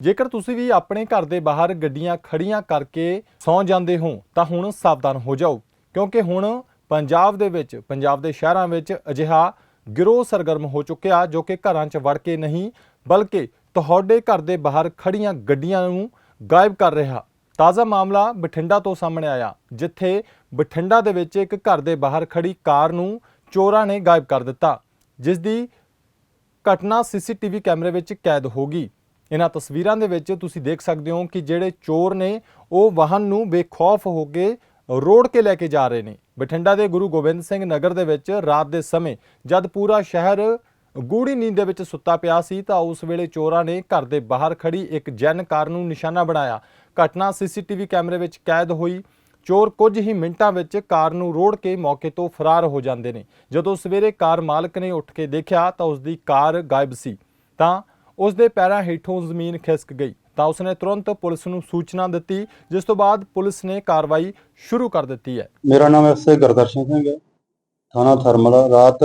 ਜੇਕਰ ਤੁਸੀਂ ਵੀ ਆਪਣੇ ਘਰ ਦੇ ਬਾਹਰ ਗੱਡੀਆਂ ਖੜੀਆਂ ਕਰਕੇ ਸੌਂ ਜਾਂਦੇ ਹੋ, ਤਾਂ ਹੁਣ ਸਾਵਧਾਨ ਹੋ ਜਾਓ, ਕਿਉਂਕਿ ਹੁਣ ਪੰਜਾਬ ਦੇ ਵਿੱਚ, ਪੰਜਾਬ ਦੇ ਸ਼ਹਿਰਾਂ ਵਿੱਚ ਅਜਿਹਾ ਗਿਰੋਹ ਸਰਗਰਮ ਹੋ ਚੁੱਕਿਆ ਜੋ ਕਿ ਘਰਾਂ 'ਚ ਵੜ ਕੇ ਨਹੀਂ, ਬਲਕਿ ਤੁਹਾਡੇ ਘਰ ਦੇ ਬਾਹਰ ਖੜੀਆਂ ਗੱਡੀਆਂ ਨੂੰ ਗਾਇਬ ਕਰ ਰਿਹਾ। ਤਾਜ਼ਾ ਮਾਮਲਾ ਬਠਿੰਡਾ ਤੋਂ ਸਾਹਮਣੇ ਆਇਆ, ਜਿੱਥੇ ਬਠਿੰਡਾ ਦੇ ਵਿੱਚ ਇੱਕ ਘਰ ਦੇ ਬਾਹਰ ਖੜੀ ਕਾਰ ਨੂੰ ਚੋਰਾਂ ਨੇ ਗਾਇਬ ਕਰ ਦਿੱਤਾ ਜਿਸ ਦੀ ਘਟਨਾ ਸੀਸੀਟੀਵੀ ਕੈਮਰੇ ਵਿੱਚ ਕੈਦ ਹੋ ਗਈ। ਇਹਨਾਂ ਤਸਵੀਰਾਂ ਦੇ ਵਿੱਚ ਤੁਸੀਂ ਦੇਖ ਸਕਦੇ ਹੋ ਕਿ ਜਿਹੜੇ ਚੋਰ ਨੇ, ਉਹ ਵਾਹਨ ਨੂੰ ਬੇਖੌਫ ਹੋ ਕੇ ਰੋੜ ਕੇ ਲੈ ਕੇ ਜਾ ਰਹੇ ਨੇ। ਬਠਿੰਡਾ ਦੇ ਗੁਰੂ ਗੋਬਿੰਦ ਸਿੰਘ ਨਗਰ ਦੇ ਵਿੱਚ ਰਾਤ ਦੇ ਸਮੇਂ ਜਦ ਪੂਰਾ ਸ਼ਹਿਰ ਗੂੜੀ ਨੀਂਦ ਦੇ ਵਿੱਚ ਸੁੱਤਾ ਪਿਆ ਸੀ, ਤਾਂ ਉਸ ਵੇਲੇ ਚੋਰਾਂ ਨੇ ਘਰ ਦੇ ਬਾਹਰ ਖੜੀ ਇੱਕ ਜੈਨ ਕਾਰ ਨੂੰ ਨਿਸ਼ਾਨਾ ਬਣਾਇਆ। ਘਟਨਾ ਸੀਸੀਟੀਵੀ ਕੈਮਰੇ ਵਿੱਚ ਕੈਦ ਹੋਈ। ਚੋਰ ਕੁਝ ਹੀ ਮਿੰਟਾਂ ਵਿੱਚ ਕਾਰ ਨੂੰ ਰੋੜ ਕੇ ਮੌਕੇ ਤੋਂ ਫਰਾਰ ਹੋ ਜਾਂਦੇ ਨੇ। ਜਦੋਂ ਸਵੇਰੇ ਕਾਰ ਮਾਲਕ ਨੇ ਉੱਠ ਕੇ ਦੇਖਿਆ ਤਾਂ ਉਸ ਦੀ ਕਾਰ ਗਾਇਬ ਸੀ। ਤਾਂ ਉਸ ਦੇ ਪੈਰਾਂ ਹੇਠੋਂ ਜ਼ਮੀਨ ਖਿਸਕ ਗਈ। ਤਾਂ ਉਸਨੇ ਤੁਰੰਤ ਪੁਲਿਸ ਨੂੰ ਸੂਚਨਾ ਦਿੱਤੀ, ਜਿਸ ਤੋਂ ਬਾਅਦ ਪੁਲਿਸ ਨੇ ਕਾਰਵਾਈ ਸ਼ੁਰੂ ਕਰ ਦਿੱਤੀ ਹੈ। ਮੇਰਾ ਨਾਮ ਐਸਏ ਗੁਰਦਰਸ਼ਨ ਸਿੰਘ ਹੈ। ਥਾਣਾ ਥਰਮਲ। ਰਾਤ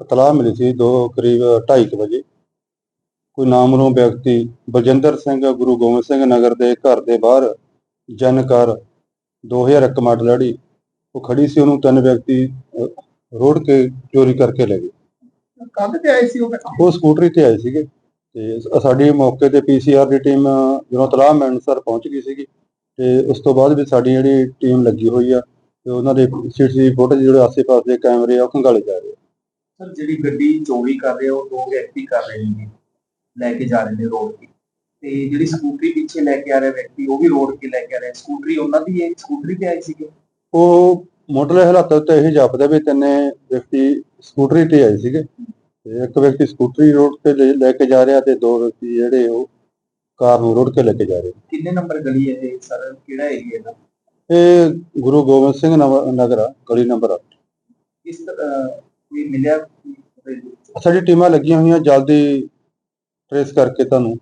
ਇਤਲਾਹ ਮਿਲੀ ਸੀ ਦੋ ਕਰੀਬ 2:30 ਵਜੇ। ਕੋਈ ਨਾਮਰੂਮ ਵਿਅਕਤੀ ਬਲਜਿੰਦਰ ਸਿੰਘ, ਗੁਰੂ ਗੋਬਿੰਦ ਸਿੰਘ ਨਗਰ ਦੇ ਘਰ ਦੇ ਬਾਹਰ ਜਨਕਾਰ 2001 ਮਾਡਲ ਲੜੀ ਉਹ ਖੜੀ ਸੀ। ਉਹਨੂੰ ਤਿੰਨ ਵਿਅਕਤੀ ਰੋੜ ਕੇ ਚੋਰੀ ਕਰਕੇ ਲੈ ਗਏ। ਕੱਲ ਤੇ ਆਏ ਸੀ ਉਹ? ਉਹ ਸਕੂਟਰੀ ਤੇ ਆਏ ਸੀਗੇ। ਤੇ ਸਾਡੀ ਮੌਕੇ ਤੇ ਪੀਸੀਆਰ ਦੀ ਟੀਮ ਜਦੋਂ ਤਲਾਹ ਮਿਲਣ ਸਰ ਪਹੁੰਚ ਗਈ ਸੀਗੀ ਤੇ ਉਸ ਤੋਂ ਬਾਅਦ ਵੀ ਸਾਡੀ ਜਿਹੜੀ ਟੀਮ ਲੱਗੀ ਹੋਈ ਆ ਤੇ ਉਹਨਾਂ ਦੇ ਸੀਸੀਟੀਵੀ ਫੁਟੇਜ ਜਿਹੜੇ ਆਸੇ-ਪਾਸੇ ਦੇ ਕੈਮਰੇ ਆ ਉਹ ਖੰਗਾਲੇ ਜਾ ਰਹੇ ਆ। ਸਰ ਜਿਹੜੀ ਗੱਡੀ ਚੋਰੀ ਕਰ ਰਹੇ ਉਹ ਦੋ ਵਿਅਕਤੀ ਕਰ ਰਹੇ ਨੇ ਲੈ ਕੇ ਜਾ ਰਹੇ ਨੇ ਰੋਡ ਤੇ। ਤੇ ਜਿਹੜੀ ਸਕੂਟਰੀ ਪਿੱਛੇ ਲੈ ਕੇ ਆ ਰਿਹਾ ਵਿਅਕਤੀ ਉਹ ਵੀ ਰੋਡ ਕੇ ਲੈ ਕੇ ਆ ਰਿਹਾ। ਸਕੂਟਰੀ ਉਹਨਾਂ ਦੀ ਹੈ ਸਕੂਟਰੀ ਤੇ ਆਏ ਸੀਗੇ? ਉਹ ਮੁੱਢਲੇ ਹਾਲਾਤਾਂ ਉੱਤੇ ਇਹ ਜਾਪਦਾ ਵੀ ਤਿੰਨੇ ਵਿਅਕਤੀ ਸਕੂਟਰੀ ਤੇ ਆਏ ਸੀਗੇ। ਤੇ ਇੱਕ ਵਿਅਕਤੀ ਸਕੂਟਰੀ ਰੋਡ ਤੇ ਲੈ- ਲੈ ਕੇ ਜਾ ਰਿਹਾ ਤੇ ਦੋ ਵਿਅਕਤੀ ਜਿਹੜੇ ਉਹ ਕਾਰ ਨੂੰ ਰੋੜ ਕੇ ਲੈ ਕੇ ਜਾ ਰਹੇ। ਕਿੰਨੇ ਨੰਬਰ ਗਲੀ ਹੈ ਇਹ ਸਰ? ਕਿਹੜਾ ਏਰੀਆ ਦਾ ਇਹ ਗੁਰੂ ਗੋਬਿੰਦ ਸਿੰਘ ਨਵ- ਨਗਰ ਆ, ਗਲੀ ਨੰਬਰ 8 ਇਸ ਤਰ੍ਹਾਂ ਕੋਈ ਮਿਲਿਆ ਕੋਈ? ਸਾਡੀ ਟੀਮਾਂ ਲੱਗੀਆਂ ਹੋਈਆਂ ਜਲਦੀ ਟ੍ਰੇਸ ਕਰਕੇ ਤੁਹਾਨੂੰ